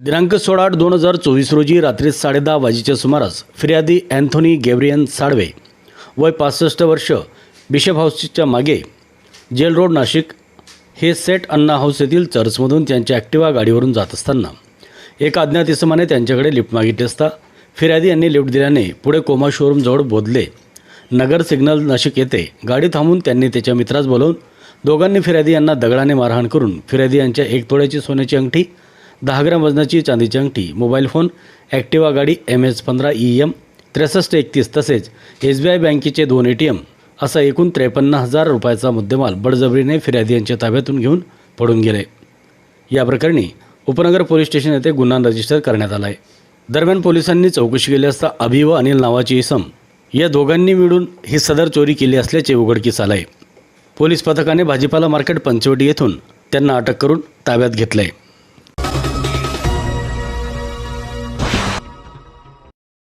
दिनांक सोळा आठ दोन हजार चोवीस रोजी रात्री साडेदहा वाजेच्या सुमारास फिर्यादी अँथोनी गेब्रियन साडवे वय पासष्ट वर्ष बिशप हाऊसच्या मागे जेल रोड नाशिक हे सेट अण्णा हाऊस येथील चर्चमधून त्यांच्या ॲक्टिवा गाडीवरून जात असताना. एका अज्ञात इसमाने त्यांच्याकडे लिफ्ट मागितली असता फिर्यादी यांनी लिफ्ट दिल्याने पुढे कोमा शोरूमजवळ बोधले. नगर सिग्नल नाशिक येथे गाडी थांबून त्यांनी त्याच्या मित्रास बोलवून दोघांनी फिर्यादी यांना दगडाने मारहाण करून फिर्यादी यांच्या एक तोळ्याची सोन्याची अंगठी दहा ग्राम वजनाची चांदीची अंगठी मोबाईल फोन ॲक्टिवा गाडी एम एच पंधरा ई एम त्रेसष्ट एकतीस तसेच एस बी आय बँकेचे दोन ए टी एम असा एकूण त्रेपन्न हजार रुपयाचा मुद्देमाल बडजबरीने फिर्यादी यांच्या ताब्यातून घेऊन पडून गेले. या प्रकरणी उपनगर पोलीस स्टेशन येथे गुन्हा रजिस्टर करण्यात आला आहे दरम्यान पोलिसांनी चौकशी केली असता अभि व अनिल नावाची इसम या दोघांनी मिळून ही सदर चोरी केली असल्याचे उघडकीस आलं आहे पोलीस पथकाने भाजीपाला मार्केट पंचवटी येथून त्यांना अटक करून ताब्यात घेतलं आहे